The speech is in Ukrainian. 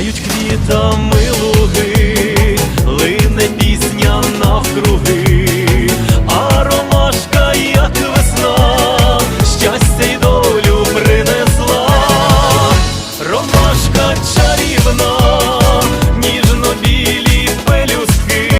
Сяють квітами луги, лине пісня навкруги, а ромашка, як весна, щастя й долю принесла, ромашка чай.